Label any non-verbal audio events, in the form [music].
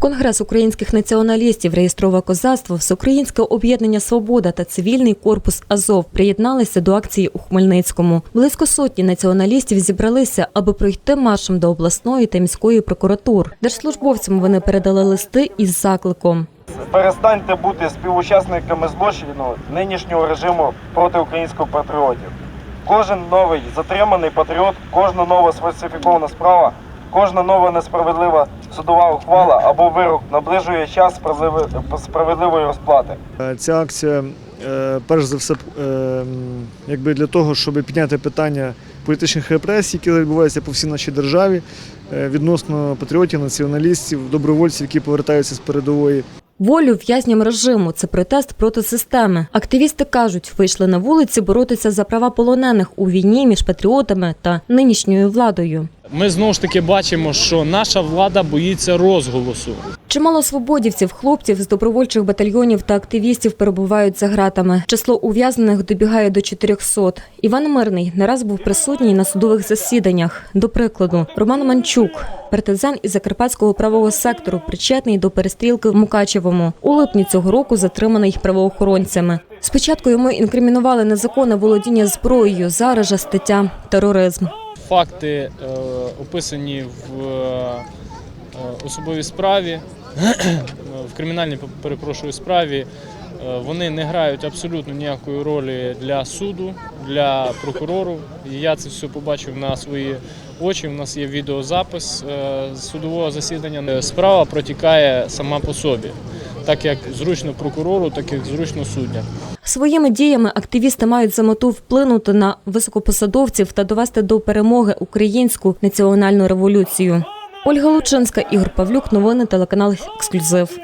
Конгрес українських націоналістів, реєстрове козацтво, Всеукраїнське об'єднання Свобода та цивільний корпус Азов приєдналися до акції у Хмельницькому. Близько сотні націоналістів зібралися, аби пройти маршем до обласної та міської прокуратур. Держслужбовцям вони передали листи із закликом. Перестаньте бути співучасниками злочину нинішнього режиму проти українських патріотів. Кожен новий затриманий патріот, кожна нова сфальсифікована справа, кожна нова несправедлива судова ухвала або вирок наближує час справедливої розплати. Е, Ця акція, е, перш за все, е, якби для того, щоб підняти питання політичних репресій, які відбуваються по всій нашій державі, відносно патріотів, націоналістів, добровольців, які повертаються з передової. Волю в'язням режиму це протест проти системи. Активісти кажуть, вийшли на вулиці боротися за права полонених у війні між патріотами та нинішньою владою. Ми знову ж таки бачимо, що наша влада боїться розголосу. Чимало свободівців, хлопців з добровольчих батальйонів та активістів перебувають за ґратами. Число ув'язнених добігає до 400. Іван Мирний не раз був присутній на судових засіданнях. До прикладу, Роман Манчук, партизан із закарпатського правого сектору, причетний до перестрілки в Мукачевому. У липні цього року затриманий правоохоронцями. Спочатку йому інкримінували незаконне володіння зброєю. Зараз же стаття тероризм. Факти е, описані в е, особовій справі, [clears throat] в кримінальній перепрошую справі. е, Вони не грають абсолютно ніякої ролі для суду, для прокурору. І я це все побачив на свої очі. У нас є відеозапис судового засідання. Справа протікає сама по собі, так як зручно прокурору, так як зручно суддям. Своїми діями активісти мають за мету вплинути на високопосадовців та довести до перемоги українську національну революцію. Ольга Лучинська, Ігор Павлюк, новини телеканал Ексклюзив.